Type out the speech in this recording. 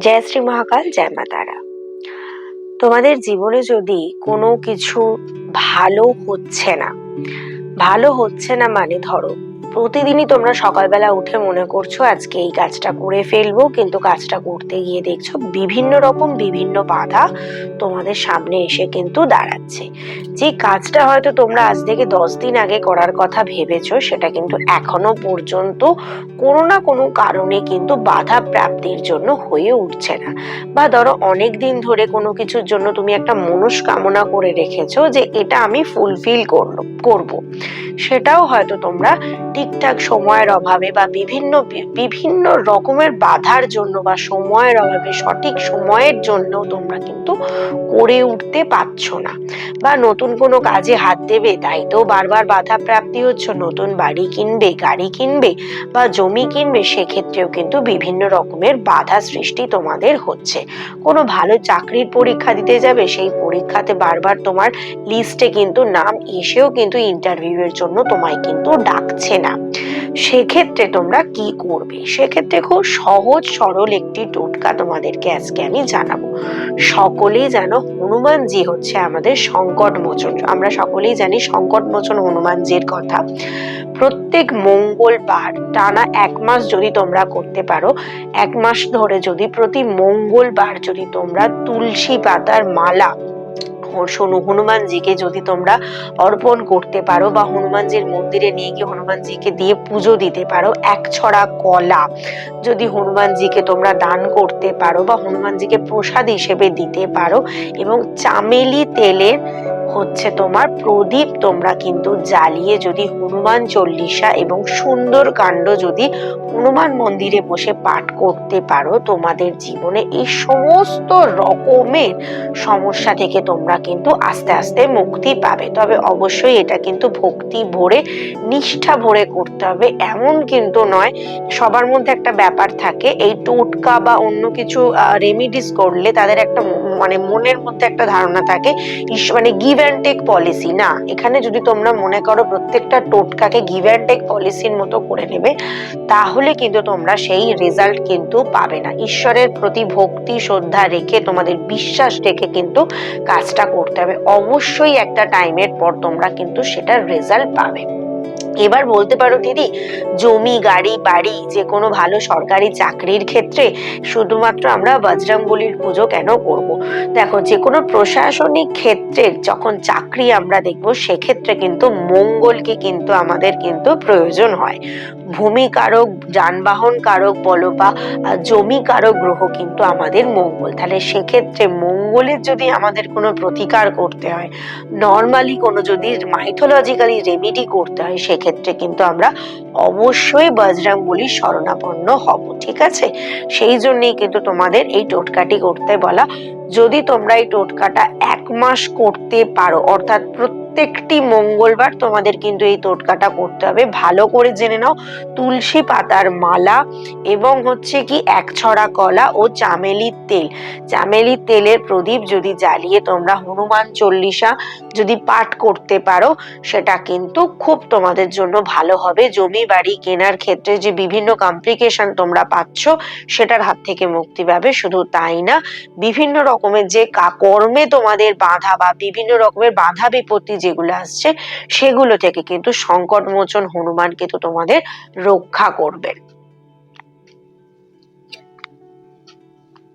জয় শ্রী মহাকাল, জয় মা তারা। তোমাদের জীবনে যদি কোনো কিছু ভালো হচ্ছে না, ভালো হচ্ছে না মানে ধরো প্রতিদিনই তোমরা সকালবেলা উঠে মনে করছ, আজকে এই কাজটা করে ফেলব, কিন্তু কাজটা করতে গিয়ে দেখছ বিভিন্ন রকম বিভিন্ন বাধা তোমাদের সামনে এসে কিন্তু দাঁড়াচ্ছে। যে কাজটা হয়তো তোমরা আজ থেকে দশ দিন আগে করার কথা ভেবেছো, সেটা কিন্তু এখনও পর্যন্ত কোনো না কোনো কারণে কিন্তু বাধা প্রাপ্তির জন্য হয়ে উঠছে না। বা ধরো অনেক দিন ধরে কোনো কিছুর জন্য তুমি একটা মনস্কামনা করে রেখেছো যে এটা আমি ফুলফিল করল, করব। সেটাও হয়তো তোমরা ঠিকঠাক সময়ের অভাবে বা বিভিন্ন বিভিন্ন রকমের বাধার জন্য বা সময়ের অভাবে সঠিক সময়ের জন্য তোমরা কিন্তু করে উঠতে পারছ না বা নতুন কোনো কাজে হাত দেবে, তাই তো বারবার বাধা প্রাপ্তি হচ্ছে, নতুন বাড়ি কিনবে, গাড়ি কিনবে বা জমি কিনবে, সেক্ষেত্রেও কিন্তু বিভিন্ন রকমের বাধা সৃষ্টি তোমাদের হচ্ছে। কোনো ভালো চাকরির পরীক্ষা দিতে যাবে, সেই পরীক্ষাতে বারবার তোমার লিস্টে কিন্তু নাম এসেও কিন্তু ইন্টারভিউয়ের জন্য তোমায় কিন্তু ডাকছে না। সেক্ষেত্রে তোমরা কি করবে? সেক্ষেত্রে খুব সহজ সরল একটি টোটকা তোমাদেরকে আজকে আমি জানাব। সকলেই জানো হনুমানজি হচ্ছে আমাদের সংকট মোচন। আমরা সকলেই জানি সংকট মোচন হনুমানজির কথা। প্রত্যেক মঙ্গলবার টানা এক মাস যদি তোমরা করতে পারো, এক মাস ধরে যদি প্রতি মঙ্গলবার যদি তোমরা তুলসী পাতার মালা শোনো, হনুমানজিকে যদি তোমরা অর্পণ করতে পারো বা হনুমানজির মন্দিরে নিয়ে গিয়ে হনুমানজিকে দিয়ে পুজো দিতে পারো, এক ছড়া কলা যদি হনুমানজিকে তোমরা দান করতে পারো বা হনুমানজিকে প্রসাদ হিসেবে দিতে পারো এবং চামেলি তেলের হচ্ছে তোমার প্রদীপ। তোমরা কিন্তু জ্বালিয়ে যদি হনুমান চল্লিশা এবং সুন্দর কাণ্ড যদি হনুমান মন্দিরে বসে পাঠ করতে পারো, তোমাদের জীবনে এই সমস্ত রকমের সমস্যা থেকে তোমরা কিন্তু আস্তে আস্তে মুক্তি পাবে। তবে অবশ্যই এটা কিন্তু ভক্তি ভরে, নিষ্ঠা ভরে করতে হবে। এমন কিন্তু নয়, সবার মধ্যে একটা ব্যাপার থাকে, এই টোটকা বা অন্য কিছু রেমিডিস করলে তাদের একটা মানে মনের মধ্যে একটা ধারণা থাকে মানে গিভ অ্যান্ড টেক পলিসি না? এখানে যদি তোমরা মনে করো প্রত্যেকটা টোটকাকে গিভ অ্যান্ড টেক পলিসির মতো করে নেবে, তাহলে কিন্তু তোমরা সেই রেজাল্ট কিন্তু পাবে না। ঈশ্বরের প্রতি ভক্তি, শ্রদ্ধা রেখে তোমাদের বিশ্বাস রেখে কিন্তু কাজটা করতে হবে। অবশ্যই একটা টাইমের পর তোমরা কিন্তু সেটার রেজাল্ট পাবে। এবার বলতে পারো দিদি, জমি, গাড়ি, বাড়ি, যে কোনো ভালো সরকারি চাকরির ক্ষেত্রে শুধুমাত্র আমরা বজরংবলির পুজো কেন করব। দেখো, যে কোনো প্রশাসনিক ক্ষেত্রে যখন চাকরি আমরা দেখব, সেক্ষেত্রে কিন্তু মঙ্গলকে কিন্তু আমাদের কিন্তু প্রয়োজন হয় ভূমি কারক যানবাহন কারক বলো বা জমি কারক গ্রহ কিন্তু আমাদের মঙ্গল তাহলে সেক্ষেত্রে মঙ্গলের যদি আমাদের কোনো প্রতিকার করতে হয় নর্মালি কোনো যদি মাইথোলজিক্যালি রেমিডি করতে হয় সেক্ষেত্রে কিন্তু আমরা অবশ্যই বজরং বলি শরণাপন্ন হব, ঠিক আছে? সেই জন্যই কিন্তু তোমাদের এই টোটকাটি করতে বলা। যদি তোমরা এই টোটকাটা এক মাস করতে পারো, অর্থাৎ প্রত্যেকটি মঙ্গলবার তোমাদের কিন্তু এই টোটকাটা করতে হবে। ভালো করে জেনে নাও, তুলসী পাতার মালা এবং হচ্ছে কি এক ছড়া কলা ও চামেলির তেল। চামেলির তেলের প্রদীপ যদি জ্বালিয়ে তোমরা হনুমান চল্লিশা যদি পাঠ করতে পারো, সেটা কিন্তু খুব তোমাদের জন্য ভালো হবে। জমি বাড়ি কেনার ক্ষেত্রে যে বিভিন্ন কমপ্লিকেশন তোমরা পাচ্ছ, সেটার হাত থেকে মুক্তি পাবে। শুধু তাই না, বিভিন্ন রকমের যে কর্মে তোমাদের বাধা বা বিভিন্ন রকমের বাধা বিপত্তি যেগুলো আসছে, সেগুলো থেকে কিন্তু সংকট মোচন হনুমান কিন্তু তোমাদের রক্ষা করবে।